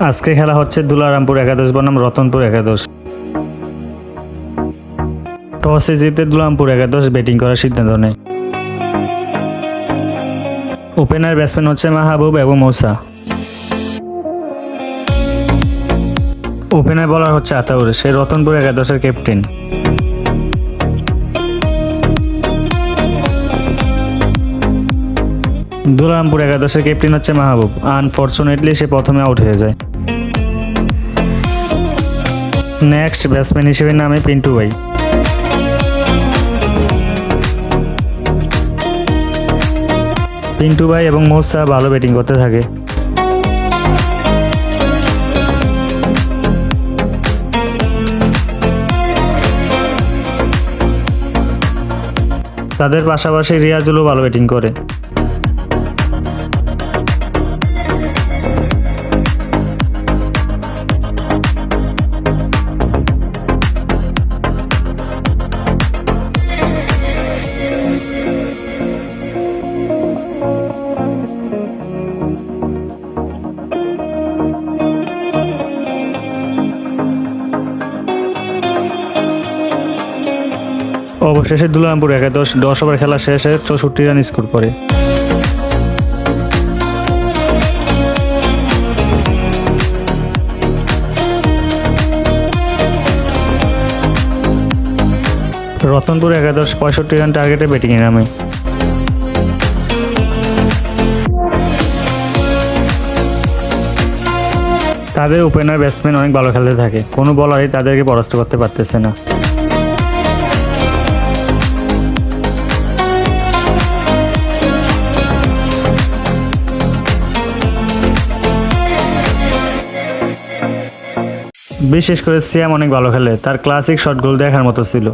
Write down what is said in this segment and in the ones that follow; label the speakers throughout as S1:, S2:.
S1: আজকে খেলা হচ্ছে দুলারামপুর একাদশ বনাম রতনপুর একাদশ। টসে জিতে দুলারামপুর একাদশ ব্যাটিং করার সিদ্ধান্ত নেয়। ওপেনার ব্যাটসম্যান হচ্ছে মাহবুব এবং মৌসা। ওপেনার বলার হচ্ছে আতাউর। সে রতনপুর একাদশের ক্যাপ্টেন। দুলারামপুর একাদশের ক্যাপ্টেন হচ্ছে মাহবুব। আনফর্চুনেটলি সে প্রথমে আউট হয়ে যায়। নেক্সট ব্যাটসম্যান হিসেবে নামে পিন্টু ভাই। পিন্টু ভাই এবং মৌসা ভালো ব্যাটিং করতে থাকে। তাদের পাশাপাশি রিয়াজুলও ভালো ব্যাটিং করে। অবশেষে দুলারামপুর একাদশ দশ ওভার খেলা শেষে চৌষট্টি রান স্কোর করে। রতনপুর একাদশ পঁয়ষট্টি রান টার্গেটে ব্যাটিংয়ে নামে। তাদের ওপেনার ব্যাটসম্যান অনেক ভালো খেলতে থাকে। কোনো বলারই তাদেরকে পরাস্ত করতে পারতেছে না। বিশেষ করে সিয়াম অনেক ভালো খেলে। তার ক্লাসিক শটগুলো দেখার মতো ছিল।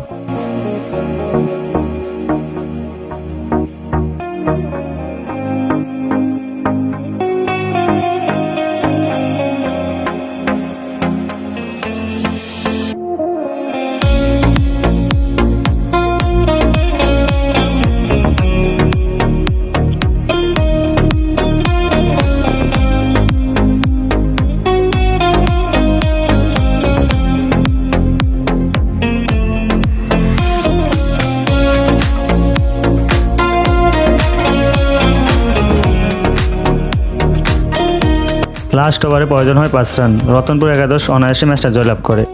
S1: লাস্ট ওভারে প্রয়োজন হয় পাঁচ রান। রতনপুর একাদশ অনায়াসে ম্যাচটা জয়লাভ করে।